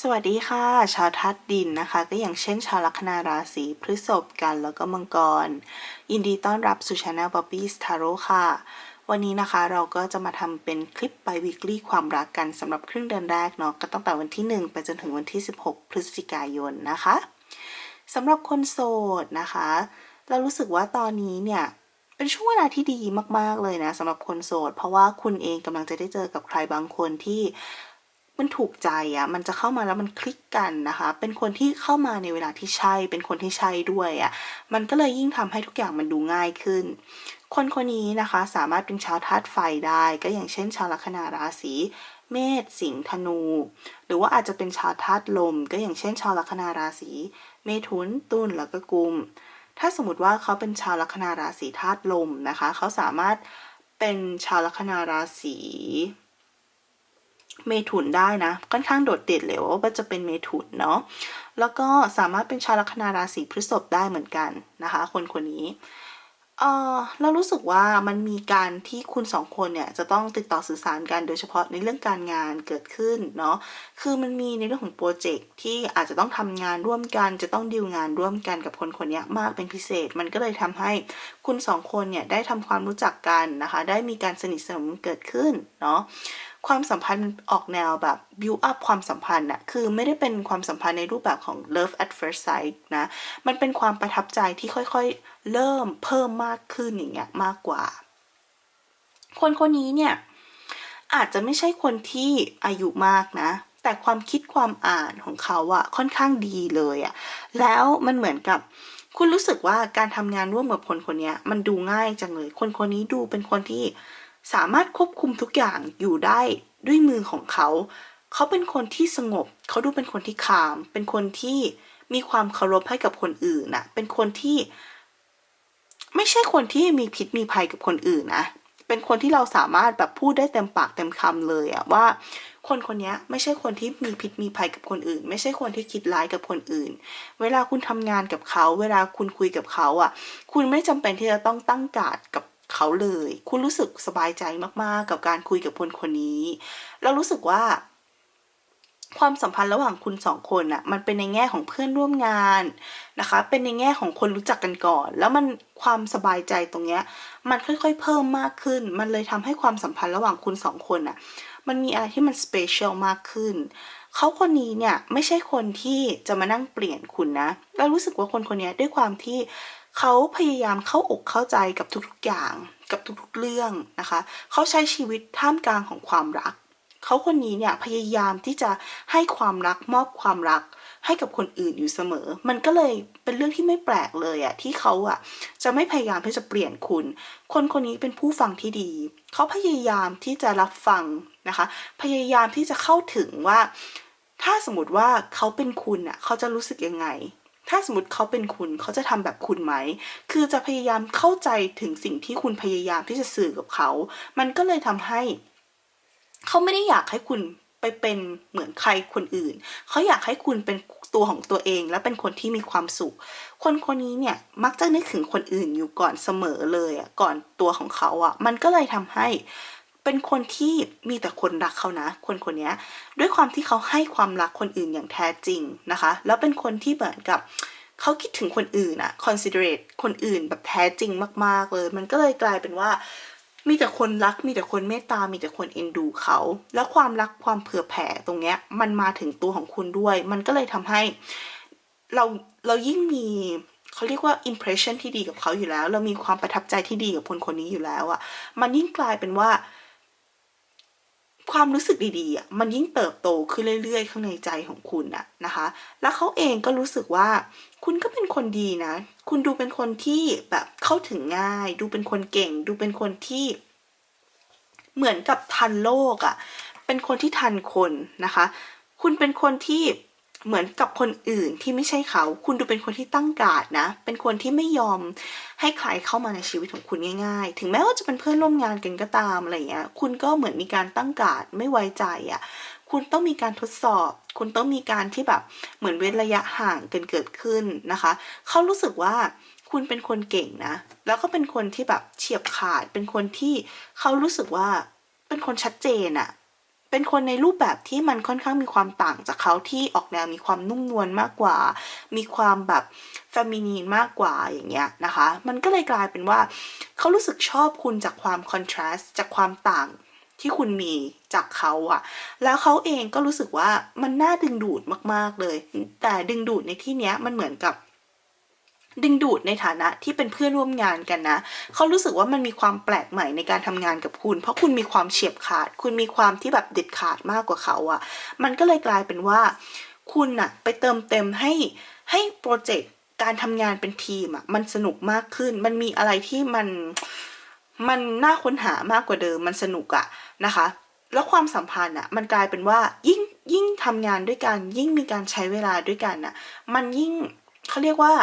สวัสดีค่ะ ชาวทัดดินนะคะ ก็อย่างเช่นชาวลัคนาราศีพฤษภกันแล้วก็มังกร ยินดีต้อนรับสู่ช anel Bobby Taro ค่ะ วันนี้นะคะเราก็จะมาทำเป็นคลิปไปวีคลี่ความรักกันสำหรับครึ่งเดือนแรกเนาะก็ตั้งแต่วันที่ 1 ไปจนถึงวันที่ 16 พฤศจิกายนนะคะสำหรับคนโสดนะคะ เรารู้สึกว่าตอนนี้เนี่ยเป็นช่วงเวลาที่ดีมากๆเลยนะสำหรับคนโสด เพราะว่าคุณเองกำลังจะได้เจอกับใครบางคนที่ มันถูกใจอะ่ะมันจะเข้ามาแล้วมันคลิกกันนะคะ เป็นคนที่เข้ามาในเวลาที่ใช่ เป็นคนที่ใช่ด้วยอะ่ะมันก็เลยยิ่งทำให้ทุกอย่างมันดูง่ายขึ้น คนคนนี้นะคะสามารถเป็นชาวธาตุไฟได้ ก็อย่างเช่น ชาวลัคนาราศีเมษสิงห์ธนู หรือว่าอาจจะเป็นชาวธาตุลม ก็อย่างเช่น ชาวลัคนาราศีเมถุนตุลแล้วก็กุม ถ้าสมมติว่าเขาเป็นชาวลัคนาราศีธาตุลมนะคะ เขาสามารถเป็นชาวลัคนาราศี เมถุนได้นะ ค่อนข้างโดดเด่นเลยว่าจะเป็นเมถุนเนาะแล้วก็สามารถเป็นชาวลัคนาราศีพฤษภได้เหมือนกันนะคะ คนคนนี้เออเรารู้สึกว่ามันมีการที่คุณสองคนเนี่ยจะต้องติดต่อสื่อสารกันโดยเฉพาะในเรื่องการงานเกิดขึ้นเนาะคือมันมีในเรื่องของโปรเจกต์ที่อาจจะต้องทำงานร่วมกัน จะต้องดีลงานร่วมกันกับคนคนนี้มากเป็นพิเศษ มันก็เลยทำให้คุณสองคนเนี่ยได้ทำความรู้จักกันนะคะ ได้มีการสนิทสนมเกิดขึ้นเนาะ ความสัมพันธ์ออกแนวแบบ build up ความสัมพันธ์อะคือไม่ได้เป็นความสัมพันธ์ในรูปแบบของ love at first sight นะ มันเป็นความประทับใจที่ค่อยๆ เริ่มเพิ่มมากขึ้นอย่างเงี้ยมากกว่า คนคนนี้เนี่ยอาจจะไม่ใช่คนที่อายุมากนะ แต่ความคิดความอ่านของเขาอะค่อนข้างดีเลยอะแล้วมันเหมือนกับคุณรู้สึกว่าการทำงานร่วมกับคนคนนี้มันดูง่ายจังเลย คนคนนี้ดูเป็นคนที่ สามารถควบคุมทุกอย่างอยู่ได้ด้วยมือของเขา เขาเป็นคนที่สงบ เขาดูเป็นคนที่คาม เป็นคนที่มีความเคารพให้กับคนอื่นนะเป็นคนที่ ไม่ใช่คนที่มีพิษมีภัยกับคนอื่นนะ เป็นคนที่เราสามารถแบบพูดได้เต็มปากเต็มคำเลยอะว่า คนคนนี้ไม่ใช่คนที่มีพิษมีภัยกับคนอื่น ไม่ใช่คนที่คิดร้ายกับคนอื่น เวลาคุณทำงานกับเขา เวลาคุณคุยกับเขาอะคุณไม่จำเป็นที่จะต้องตั้งการ์ดกับ เขาเลย คุณรู้สึกสบายใจมากๆ กับการคุยกับคนคนนี้ แล้วรู้สึกว่า ความสัมพันธ์ระหว่างคุณสองคนอะมันเป็นในแง่ของเพื่อนร่วมงานนะคะ เป็นในแง่ของคนรู้จักกันก่อน แล้วมันความสบายใจตรงเนี้ย มันค่อยๆ เพิ่มมากขึ้น มันเลยทำให้ความสัมพันธ์ระหว่างคุณสองคนอะมันมีอะไรที่มันสเปเชียลมากขึ้น เขาคนนี้เนี่ยไม่ใช่คนที่จะมานั่งเปลี่ยนคุณนะแล้วรู้สึกว่าคนคนนี้ด้วยความที่เขาพยายามเข้าอกเข้าใจกับทุกๆอย่างกับทุกๆเรื่องนะคะ เขาใช้ชีวิตท่ามกลางของความรัก เขาคนนี้เนี่ยพยายามที่จะให้ความรักมอบความรักให้กับคนอื่นอยู่เสมอ มันก็เลยเป็นเรื่องที่ไม่แปลกเลยอะที่เขาอะจะไม่พยายามที่จะเปลี่ยนคุณ คนคนนี้เป็นผู้ฟังที่ดี เขาพยายามที่จะรับฟังนะคะ พยายามที่จะเข้าถึงว่า ถ้าสมมติว่าเขาเป็นคุณอะเขาจะรู้สึกยังไง ถ้าสมมติเขาเป็นคุณเขาจะทำแบบคุณไหม คือจะพยายามเข้าใจถึงสิ่งที่คุณพยายามที่จะสื่อกับเขา มันก็เลยทำให้ เขาไม่ได้อยากให้คุณไปเป็นเหมือนใครคนอื่น เขาอยากให้คุณเป็นตัวของตัวเอง และเป็นคนที่มีความสุข คนคนนี้เนี่ยมักจะนึกถึงคนอื่นอยู่ก่อนเสมอเลยอะก่อนตัวของเขาอะ มันก็เลยทำให้ เป็นคนที่มีแต่คนรักเขานะ คนคนนี้ด้วยความที่เขาให้ความรักคนอื่นอย่างแท้จริงนะคะ แล้วเป็นคนที่เหมือนกับเขาคิดถึงคนอื่นอะ considerate คนอื่นแบบแท้จริงมาก ๆ เลย มันก็เลยกลายเป็นว่า มีแต่คนรัก มีแต่คนเมตตา มีแต่คนเอ็นดูเขา แล้วความรักความเผื่อแผ่ตรงเนี้ย มันมาถึงตัวของคุณด้วย มันก็เลยทำให้ เราเรายิ่งมีเขาเรียกว่า impression ที่ดีกับเขาอยู่แล้ว เรามีความประทับใจที่ดีกับคนคนนี้อยู่แล้วอะมันยิ่งกลายเป็นว่า ความรู้สึกดีๆอะมันยิ่งเติบโตขึ้นเรื่อยๆ ข้างในใจของคุณอะนะคะ แล้วเขาเองก็รู้สึกว่าคุณก็เป็นคนดีนะ คุณดูเป็นคนที่แบบเข้าถึงง่าย ดูเป็นคนเก่ง ดูเป็นคนที่เหมือนกับทันโลกอะ เป็นคนที่ทันคนนะคะ คุณเป็นคนที่ เหมือนกับคนอื่นที่ไม่ใช่เขา คุณดูเป็นคนที่ตั้งการดนะ เป็นคนที่ไม่ยอมให้ใครเข้ามาในชีวิตของคุณง่ายๆ ถึงแม้ว่าจะเป็นเพื่อนร่วมงานกันก็ตามอะไรเงี้ย คุณก็เหมือนมีการตั้งการดไม่ไว้ใจอะ่ะ คุณต้องมีการทดสอบ คุณต้องมีการที่แบบเหมือนเว้นระยะห่างกันเกิดขึ้นนะคะ เขารู้สึกว่าคุณเป็นคนเก่งนะ แล้วก็เป็นคนที่แบบเฉียบขาด เป็นคนที่เขารู้สึกว่าเป็นคนชัดเจนอะ เป็นคนในรูปแบบที่มันค่อนข้างมีความต่างจากเขาที่ออกแนวมีความนุ่มนวลมากกว่า มีความแบบเฟมินีนมากกว่าอย่างเงี้ยนะคะ มันก็เลยกลายเป็นว่า เขารู้สึกชอบคุณจากความคอนทราสต์จากความต่างที่คุณมีจากเขาอะแล้วเขาเองก็รู้สึกว่ามันน่าดึงดูดมากๆเลย แต่ดึงดูดในที่เนี้ยมันเหมือนกับ ดึงดูดในฐานะที่เป็นเพื่อนร่วมงานกันนะเขารู้สึกว่ามันมีความแปลกใหม่ในการทำงานกับคุณ เพราะคุณมีความเฉียบขาด คุณมีความที่แบบเด็ดขาดมากกว่าเขาอะมันก็เลยกลายเป็นว่า คุณอะไปเติมเต็มให้ให้โปรเจกต์การทำงานเป็นทีมอะมันสนุกมากขึ้น มันมีอะไรที่มันมันน่าค้นหามากกว่าเดิม มันสนุกอะนะคะ แล้วความสัมพันธ์อะมันกลายเป็นว่ายิ่งยิ่งทำงานด้วยกัน ยิ่งมีการใช้เวลาด้วยกันอะมันยิ่งเขาเรียกว่า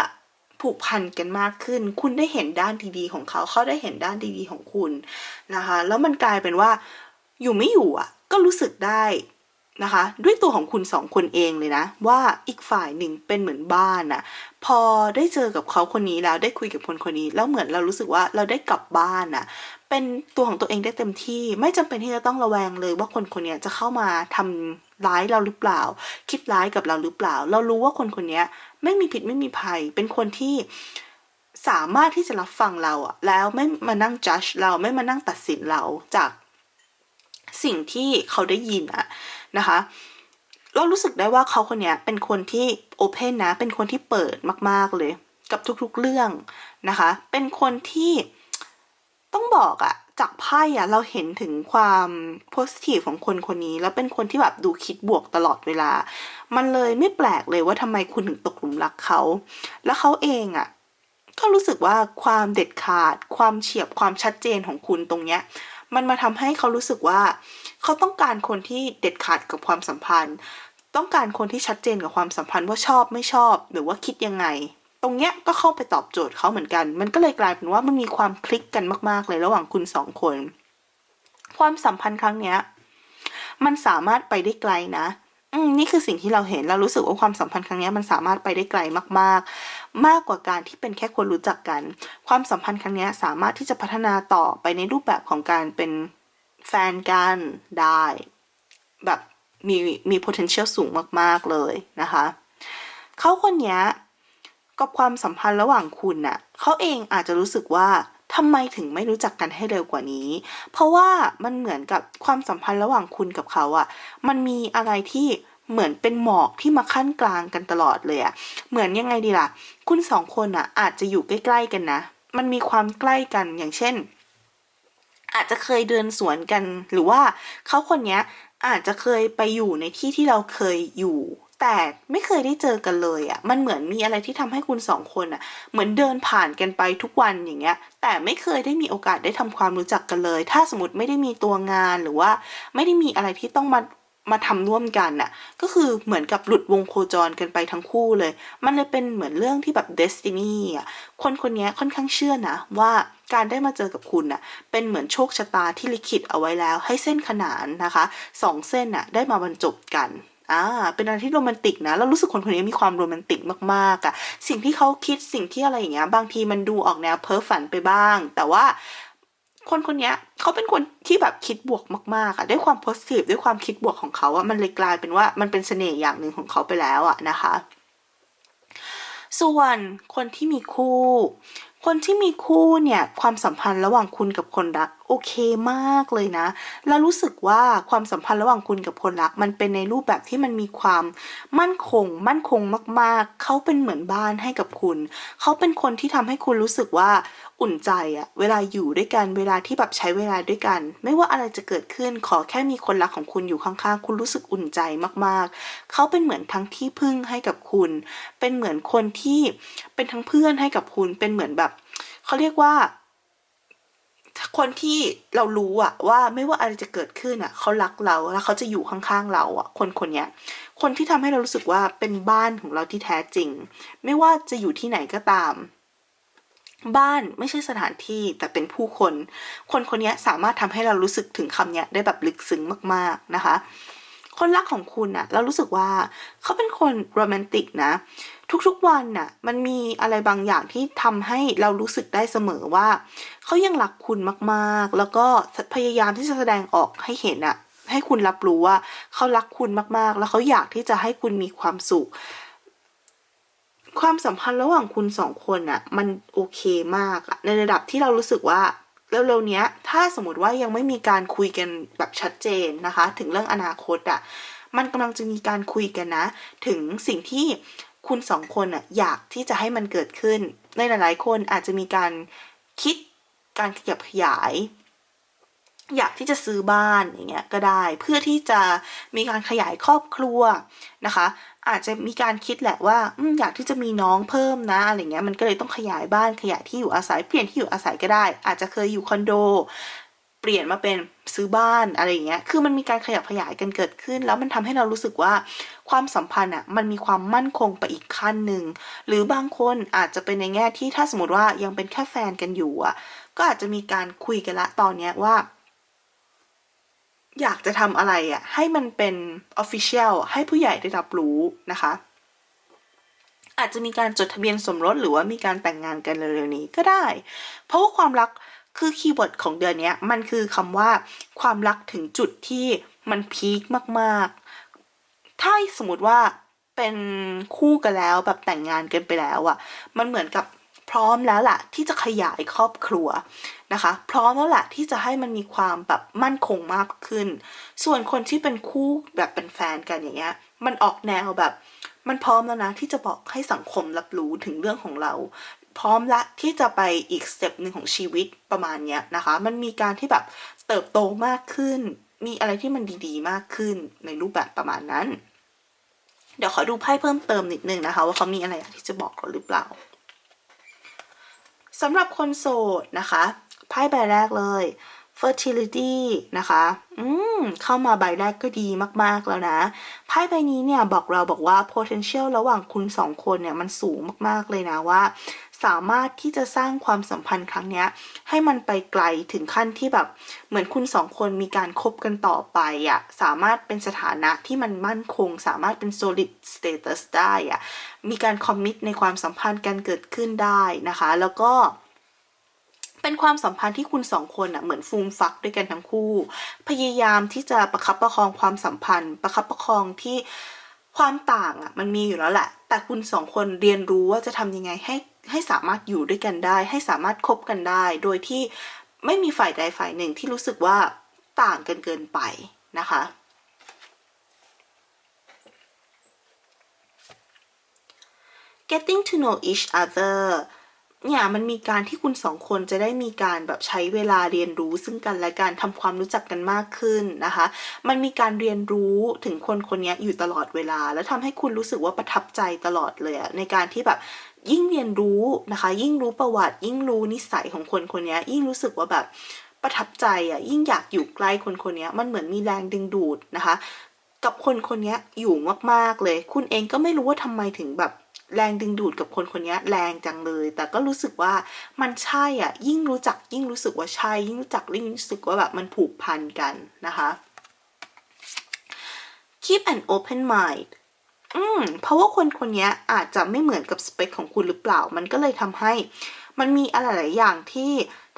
ผูกพันกันมากขึ้น คุณได้เห็นด้านดีๆของเขา เขาได้เห็นด้านดีๆของคุณนะคะ แล้วมันกลายเป็นว่า อยู่ไม่อยู่อะ ก็รู้สึกได้นะคะ ด้วยตัวของคุณสองคนเองเลยนะ ว่าอีกฝ่ายหนึ่งเป็นเหมือนบ้านอะพอได้เจอกับเขาคนนี้แล้วได้คุยกับคนคนนี้ แล้วเหมือนเรารู้สึกว่าเราได้กลับบ้านอะเป็นตัวของตัวเองได้เต็มที่ ไม่จำเป็นที่จะต้องระแวงเลยว่าคนคนนี้จะเข้ามาทำ ร้ายเราหรือเปล่า คิดร้ายกับเราหรือเปล่า เรารู้ว่าคนคนนี้ไม่มีผิดไม่มีภัย เป็นคนที่สามารถที่จะรับฟังเราอะแล้วไม่มานั่งจัดเราไม่มานั่งตัดสินเราจากสิ่งที่เขาได้ยินอะนะคะ เรารู้สึกได้ว่าเขาคนนี้เป็นคนที่โอเพนนะ เป็นคนที่เปิดมาก ๆเลย กับทุกๆเรื่องนะคะ เป็นคนที่ต้องบอกอะ จากไพ่อะเราเห็นถึงความโพสิทีฟของคนคนนี้ แล้วเป็นคนที่แบบดูคิดบวกตลอดเวลา มันเลยไม่แปลกเลยว่าทำไมคุณถึงตกหลุมรักเขา แล้วเขาเองอะก็รู้สึกว่าความเด็ดขาด ความเฉียบความชัดเจนของคุณตรงเนี้ย มันมาทำให้เขารู้สึกว่า เขาต้องการคนที่เด็ดขาดกับความสัมพันธ์ ต้องการคนที่ชัดเจนกับความสัมพันธ์ว่าชอบไม่ชอบ หรือว่าคิดยังไง ตรงเนี้ยก็เข้าไปตอบโจทย์เขาเหมือนกัน มันก็เลยกลายเป็นว่ามันมีความคลิกกันมากๆเลยระหว่างคุณสองคน ความสัมพันธ์ครั้งเนี้ย มันสามารถไปได้ไกลนะอืมนี่คือสิ่งที่เราเห็นเรารู้สึกว่าความสัมพันธ์ครั้งนี้มันสามารถไปได้ไกลมาก ๆ มากกว่าการที่เป็นแค่คนรู้จักกัน ความสัมพันธ์ครั้งนี้สามารถที่จะพัฒนาต่อไปในรูปแบบของการเป็นแฟนกันได้ แบบมีมี potential สูงมาก ๆ เลยนะคะ เขาคนนี้ กับความสัมพันธ์ระหว่างคุณน่ะเขาเองอาจจะรู้สึกว่าทำไมถึงไม่รู้จักกันให้เร็วกว่านี้ เพราะว่ามันเหมือนกับความสัมพันธ์ระหว่างคุณกับเขาอะ่ะมันมีอะไรที่เหมือนเป็นหมอกที่มาขั้นกลางกันตลอดเลยอะเหมือนยังไงดีล่ะ คุณสองคนอะ่ะอาจจะอยู่ใกล้ๆกันนะ มันมีความใกล้กันอย่างเช่น อาจจะเคยเดินสวนกัน หรือว่าเขาคนนี้อาจจะเคยไปอยู่ในที่ที่เราเคยอยู่ แต่ไม่เคยได้เจอกันเลยอะ่ะ มันเหมือนมีอะไรที่ทำให้คุณสองคนอะ่ะ เหมือนเดินผ่านกันไปทุกวันอย่างเงี้ย แต่ไม่เคยได้มีโอกาสได้ทำความรู้จักกันเลย ถ้าสมมติไม่ได้มีตัวงานหรือว่า ไม่ได้มีอะไรที่ต้องมามาทำร่วมกันน่ะ ก็คือเหมือนกับหลุดวงโคจรกันไปทั้งคู่เลย มันเลยเป็นเหมือนเรื่องที่แบบเดสตินีอะ คนคนนี้ค่อนข้างเชื่อนะ ว่าการได้มาเจอกับคุณน่ะ เป็นเหมือนโชคชะตาที่ลิขิตเอาไว้แล้ว ให้เส้นขนานนะคะสองเส้นน่ะได้มาบรรจบกัน อ่าเป็นอะไรที่โรแมนติกนะแล้วรู้สึกคนคนนี้มีความโรแมนติกมากๆอะ่ะสิ่งที่เขาคิดสิ่งที่อะไรอย่างเงี้ย บางทีมันดูออกแนวเพ้อฝันไปบ้าง แต่ว่าคนคนนี้เขาเป็นคนที่แบบคิดบวกมากๆอะด้วยความโพสิทีฟด้วยความคิดบวกของเขาอะมันเลยกลายเป็นว่ามันเป็นเสน่ห์อย่างหนึ่งของเขาไปแล้วอะนะคะ ส่วนคนที่มีคู่ คนที่มีคู่เนี่ยความสัมพันธ์ระหว่างคุณกับคนรัก โอเคมากเลยนะ แล้วรู้สึกว่าความสัมพันธ์ระหว่างคุณกับคนรัก มันเป็นในรูปแบบที่มันมีความมั่นคง มั่นคงมาก ๆ เขาเป็นเหมือนบ้านให้กับคุณ เขาเป็นคนที่ทำให้คุณรู้สึกว่าอุ่นใจอะเวลาอยู่ด้วยกัน เวลาที่แบบใช้เวลาด้วยกัน ไม่ว่าอะไรจะเกิดขึ้น ขอแค่มีคนรักของคุณอยู่ข้างๆ คุณรู้สึกอุ่นใจมากๆ เขาเป็นเหมือนทั้งที่พึ่งให้กับคุณ เป็นเหมือนคนที่เป็นทั้งเพื่อนให้กับคุณ เป็นเหมือนแบบ เขาเรียกว่า คนที่เรารู้อะว่าไม่ว่าอะไรจะเกิดขึ้นอะเขารักเราแล้วเขาจะอยู่ข้างๆเราอะคนคนนี้คนที่ทำให้เรารู้สึกว่าเป็นบ้านของเราที่แท้จริง ไม่ว่าจะอยู่ที่ไหนก็ตาม บ้านไม่ใช่สถานที่แต่เป็นผู้คน คนคนนี้สามารถทำให้เรารู้สึกถึงคำนี้ได้แบบลึกซึ้งมาก ๆนะคะ คนรักของคุณอะเรารู้สึกว่าเขาเป็นคนโรแมนติกนะ ทุกๆวันน่ะมันมีอะไรบางอย่างที่ทำให้เรารู้สึกได้เสมอว่า เขายังรักคุณมากๆ แล้วก็พยายามที่จะแสดงออกให้เห็นอะให้คุณรับรู้ว่าเขารักคุณมากๆ แล้วเขาอยากที่จะให้คุณมีความสุข ความสัมพันธ์ระหว่างคุณสองคนอะมันโอเคมากอะในระดับที่เรารู้สึกว่า เร็วๆเนี้ยถ้าสมมติว่ายังไม่มีการคุยกันแบบชัดเจนนะคะ ถึงเรื่องอนาคตอะมันกำลังจะมีการคุยกันนะ ถึงสิ่งที่คุณสองคนอะอยากที่จะให้มันเกิดขึ้น ในหลายๆคนอาจจะมีการคิดการขยับขยาย อยากที่จะซื้อบ้านอย่างเงี้ยก็ได้ เพื่อที่จะมีการขยายครอบครัวนะคะ อาจจะมีการคิดแหละว่าออยากที่จะมีน้องเพิ่มนะอะไรเงี้ยมันก็เลยต้องขยายบ้านขยายที่อยู่อาศัยเปลี่ยนที่อยู่อาศัยก็ได้ อาจจะเคยอยู่คอนโด เปลี่ยนมาเป็นซื้อบ้านอะไรอย่างเงี้ยคือมันมีการขยับขยายกันเกิดขึ้น แล้วมันทำให้เรารู้สึกว่าความสัมพันธ์อะมันมีความมั่นคงไปอีกขั้นหนึ่งหรือบางคนอาจจะเป็นในแง่ที่ถ้าสมมติว่ายังเป็นแค่แฟนกันอยู่อะก็อาจจะมีการคุยกันละตอนเนี้ยว่า อยากจะทำอะไรอะให้มันเป็น official ให้ผู้ใหญ่ได้รับรู้นะคะ อาจจะมีการจดทะเบียนสมรสหรือว่ามีการแต่งงานกันเร็วๆนี้ก็ได้ เพราะว่าความรักคือคีย์เวิร์ดของเดือนนี้มันคือคำว่าความรักถึงจุดที่มันพีคมากๆ ถ้าสมมติว่าเป็นคู่กันแล้วแบบแต่งงานกันไปแล้วอะ่ะ มันเหมือนกับ พร้อมแล้วล่ะที่จะขยายครอบครัวนะคะ พร้อมแล้วล่ะที่จะให้มันมีความแบบมั่นคงมากขึ้น ส่วนคนที่เป็นคู่แบบเป็นแฟนกันอย่างเงี้ยมันออกแนวแบบ มันพร้อมแล้วนะที่จะบอกให้สังคมรับรู้ถึงเรื่องของเรา พร้อมละที่จะไปอีกสเต็ปหนึ่งของชีวิตประมาณเนี้ยนะคะ มันมีการที่แบบเติบโตมากขึ้น มีอะไรที่มันดีๆ มากขึ้นในรูปแบบประมาณนั้น เดี๋ยวขอดูไพ่เพิ่มเติมนิดนึงนะคะ ว่าเขามีอะไรที่จะบอกเราหรือเปล่า สำหรับคนโสดนะคะไพ่ใบแรกเลย fertility นะคะ อืม เข้ามาใบแรกก็ดีมากๆแล้วนะ ไพ่ใบนี้เนี่ยบอกเราบอกว่า potential ระหว่างคุณสองคนเนี่ยมันสูงมากๆเลยนะว่า สามารถที่จะสร้างความสัมพันธ์ครั้งนี้ให้มันไปไกลถึงขั้นที่แบบเหมือนคุณสองคนมีการคบกันต่อไปอะ่ะสามารถเป็นสถานะที่มันมั่นคง สามารถเป็น solid status ได้อะ่ะมีการคอมมิตในความสัมพันธ์กันเกิดขึ้นได้นะคะ แล้วก็เป็นความสัมพันธ์ที่คุณสองคนอะเหมือนฟูมฟักด้วยกันทั้งคู่ พยายามที่จะประคับประคองความสัมพันธ์ ประคับประคองที่ ความต่างอะมันมีอยู่แล้วแหละ แต่คุณสองคนเรียนรู้ว่าจะทำยังไงให้ให้สามารถอยู่ด้วยกันได้ ให้สามารถคบกันได้ โดยที่ไม่มีฝ่ายใดฝ่ายหนึ่งที่รู้สึกว่าต่างกันเกินไปนะคะ getting to know each other เนี่ยมันมีการที่คุณสองคนจะได้มีการแบบใช้เวลาเรียนรู้ซึ่งกันและการทำความรู้จักกันมากขึ้นนะคะ มันมีการเรียนรู้ถึงคนคนนี้อยู่ตลอดเวลา แล้วทำให้คุณรู้สึกว่าประทับใจตลอดเลยในการที่แบบยิ่งเรียนรู้นะคะ ยิ่งรู้ประวัติ ยิ่งรู้นิสัยของคนคนนี้ยิ่งรู้สึกว่าแบบประทับใจอะยิ่งอยากอยู่ใกล้คนคนนี้มันเหมือนมีแรงดึงดูดนะคะ กับคนคนนี้อยู่มากๆเลย คุณเองก็ไม่รู้ว่าทำไมถึงแบบ แรงดึงดูดกับคนคนนี้แรงจังเลย แต่ก็รู้สึกว่ามันใช่อะ ยิ่งรู้จักยิ่งรู้สึกว่าใช่ ยิ่งรู้จักยิ่งรู้สึกว่าแบบมันผูกพันกันนะคะ keep an open mind อืม เพราะว่าคนคนนี้อาจจะไม่เหมือนกับสเปคของคุณหรือเปล่า มันก็เลยทำให้ มันมีอะไรหลายอย่างที่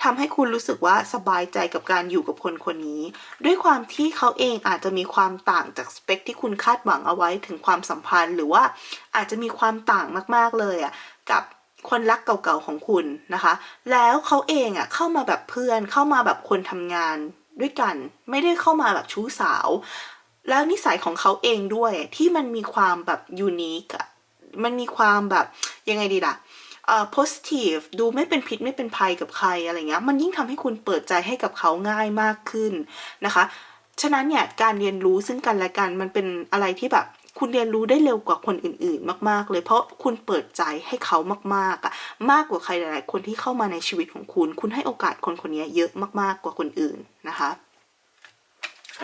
ทำให้คุณรู้สึกว่าสบายใจกับการอยู่กับคนคนนี้ ด้วยความที่เขาเองอาจจะมีความต่างจากสเปคที่คุณคาดหวังเอาไว้ถึงความสัมพันธ์ หรือว่าอาจจะมีความต่างมากๆเลยอะกับคนรักเก่าๆของคุณนะคะ แล้วเขาเองอะเข้ามาแบบเพื่อนเข้ามาแบบคนทำงานด้วยกัน ไม่ได้เข้ามาแบบชู้สาว แล้วนิสัยของเขาเองด้วยที่มันมีความแบบยูนิคอะมันมีความแบบยังไงดีล่ะ เอ่อ positive ดูไม่เป็นพิษไม่เป็นภัยกับใครอะไรเงี้ยมันยิ่งทำให้คุณเปิดใจให้กับเขาง่ายมากขึ้นนะคะ ฉะนั้นเนี่ยการเรียนรู้ซึ่งกันและกันมันเป็นอะไรที่แบบคุณเรียนรู้ได้เร็วกว่าคนอื่นๆ มาก ๆ เลยเพราะคุณเปิดใจให้เขามากๆอะมากกว่าใครหลายๆ คนที่เข้ามาในชีวิตของคุณ คุณให้โอกาสคนคนนี้เยอะมากๆกว่าคนอื่นนะคะ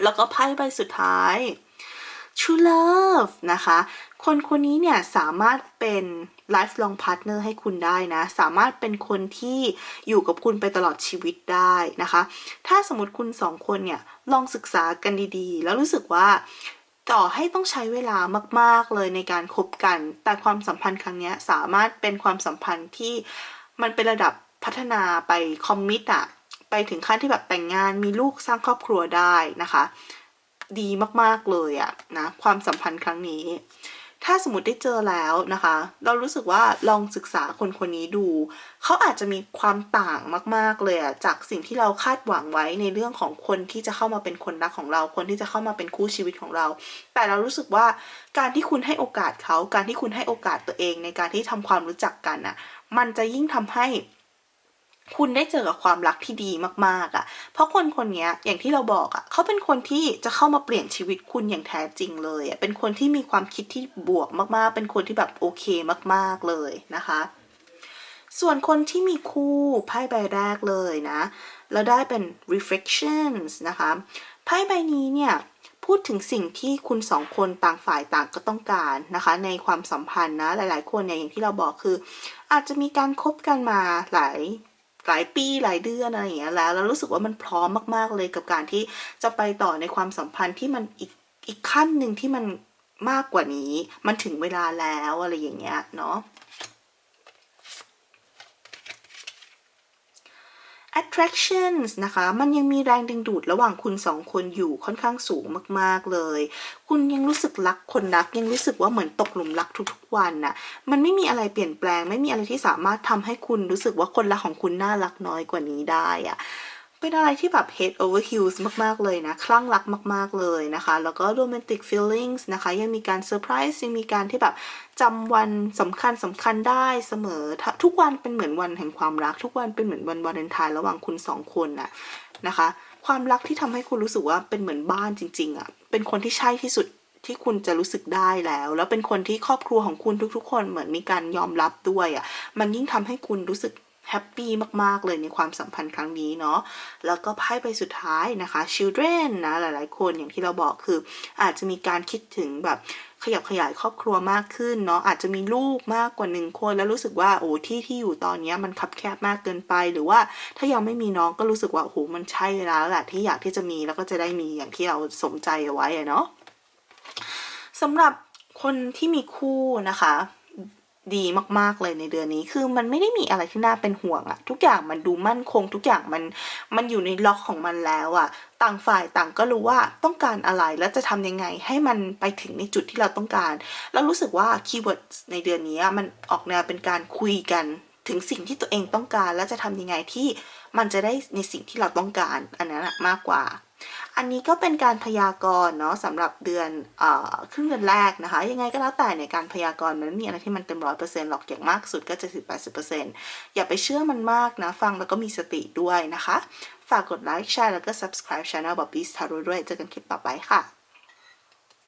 แล้วก็ไพ่ใบสุดท้าย True Love นะคะ คนคนนี้เนี่ยสามารถเป็น lifelong partner ให้คุณได้นะ สามารถเป็นคนที่อยู่กับคุณไปตลอดชีวิตได้นะคะ ถ้าสมมติคุณสองคนเนี่ยลองศึกษากันดีๆ แล้วรู้สึกว่าต่อให้ต้องใช้เวลามาก ๆ เลยในการคบกัน แต่ความสัมพันธ์ครั้งนี้สามารถเป็นความสัมพันธ์ที่มันเป็นระดับพัฒนาไปคอมมิตอะไปถึงขั้นที่แบบแต่งงานมีลูกสร้างครอบครัวได้นะคะ ดีมากๆเลยอะนะความสัมพันธ์ครั้งนี้ ถ้าสมมติได้เจอแล้วนะคะ เรารู้สึกว่าลองศึกษาคนคนนี้ดู เขาอาจจะมีความต่างมากๆเลยอะจากสิ่งที่เราคาดหวังไว้ในเรื่องของคนที่จะเข้ามาเป็นคนรักของเรา คนที่จะเข้ามาเป็นคู่ชีวิตของเรา แต่เรารู้สึกว่าการที่คุณให้โอกาสเขา การที่คุณให้โอกาสตัวเองในการที่ทำความรู้จักกันอะมันจะยิ่งทำให้ คุณได้เจอกับความรักที่ดีมากๆอะ่ะ เพราะคนคนนี้อย่างที่เราบอกอะ่ะเขาเป็นคนที่จะเข้ามาเปลี่ยนชีวิตคุณอย่างแท้จริงเลยอะ่ะเป็นคนที่มีความคิดที่บวกมากๆ เป็นคนที่แบบโอเคมากๆเลยนะคะ ส่วนคนที่มีคู่ไพ่ใบแรกเลยนะแล้วได้เป็น reflections นะคะไพ่ใบนี้เนี่ยพูดถึงสิ่งที่คุณสองคนต่างฝ่ายต่างก็ต้องการนะคะ ในความสัมพันธ์นะหลาย ๆ คนเนี่ยอย่างที่เราบอกคือ อาจจะมีการคบกันมาหลาย หลายปีหลายเดือนอะไรอย่างเงี้ยแล้วแล้วรู้สึกว่ามันพร้อมมาก ๆเลยกับการที่จะไปต่อในความสัมพันธ์ที่มันอีกอีกขั้นหนึ่งที่มันมากกว่านี้ มันถึงเวลาแล้วอะไรอย่างเงี้ยเนาะ attractions นะคะ มันยังมีแรงดึงดูดระหว่างคุณสองคนอยู่ค่อนข้างสูงมากๆเลย คุณยังรู้สึกรักคนรัก ยังรู้สึกว่าเหมือนตกหลุมรักทุกๆวันน่ะ มันไม่มีอะไรเปลี่ยนแปลง ไม่มีอะไรที่สามารถทำให้คุณรู้สึกว่าคนรักของคุณน่ารักน้อยกว่านี้ได้อะ เป็นอะไรที่แบบ head over heels มาก ๆ เลยนะ คลั่งรักมาก ๆ เลยนะคะ แล้วก็ romantic feelings นะคะ ยังมีการเซอร์ไพรส์ยังมีการที่แบบจำวันสำคัญสำคัญได้เสมอ ทุกวันเป็นเหมือนวันแห่งความรัก ทุกวันเป็นเหมือนวันวาเลนไทน์ระหว่างคุณสองคนน่ะนะคะ ความรักที่ทำให้คุณรู้สึกว่าเป็นเหมือนบ้านจริง ๆอะ เป็นคนที่ใช่ที่สุดที่คุณจะรู้สึกได้แล้ว แล้วเป็นคนที่ครอบครัวของคุณทุก ๆ คนเหมือนมีการยอมรับด้วยอะ มันยิ่งทำให้คุณรู้สึก แฮปปี้มากๆเลยในความสัมพันธ์ครั้งนี้เนาะแล้วก็ไพ่ใบสุดท้ายนะคะ children นะหลายๆ คนอย่างที่เราบอกคือ อาจจะมีการคิดถึงแบบขยับขยายครอบครัวมากขึ้นเนาะอาจจะมีลูกมากกว่าหนึ่งคน แล้วรู้สึกว่าโอ้ที่ที่อยู่ตอนนี้มันคับแคบมากเกินไป หรือว่าถ้ายังไม่มีน้องก็รู้สึกว่าโอ้โหมันใช่เวลาแล้วแหละที่อยากที่จะมีแล้วก็จะได้มีอย่างที่เราสมใจเอาไว้เนาะสำหรับคนที่มีคู่นะคะ ดีมากๆเลยในเดือนนี้ คือมันไม่ได้มีอะไรที่น่าเป็นห่วงอะทุกอย่างมันดูมั่นคง ทุกอย่างมันมันอยู่ในล็อกของมันแล้วอะต่างฝ่ายต่างก็รู้ว่าต้องการอะไรแล้วจะทำยังไงให้มันไปถึงในจุดที่เราต้องการ แล้วรู้สึกว่าคีย์เวิร์ดในเดือนนี้มันออกแนวเป็นการคุยกันถึงสิ่งที่ตัวเองต้องการ แล้วจะทำยังไงที่มันจะได้ในสิ่งที่เราต้องการอันนั้นมากกว่า อันนี้ก็เป็นการพยากรณ์เนาะสำหรับเดือนอครึ่งเดือนแรกนะคะ ยังไงก็แล้วแต่ในการพยากรณ์มันไม่มีอะไรที่มันเต็มร้อยเปอร์เซ็นต์หรอกอย่างมากสุดก็จะสิบแปดสิบเปอร์เซ็นต์อย่าไปเชื่อมันมากนะ ฟังแล้วก็มีสติด้วยนะคะ ฝากกดไลค์แชร์แล้วก็ subscribe channel Bobby's Tarot ด้วยเจอกันคลิปต่อไปค่ะ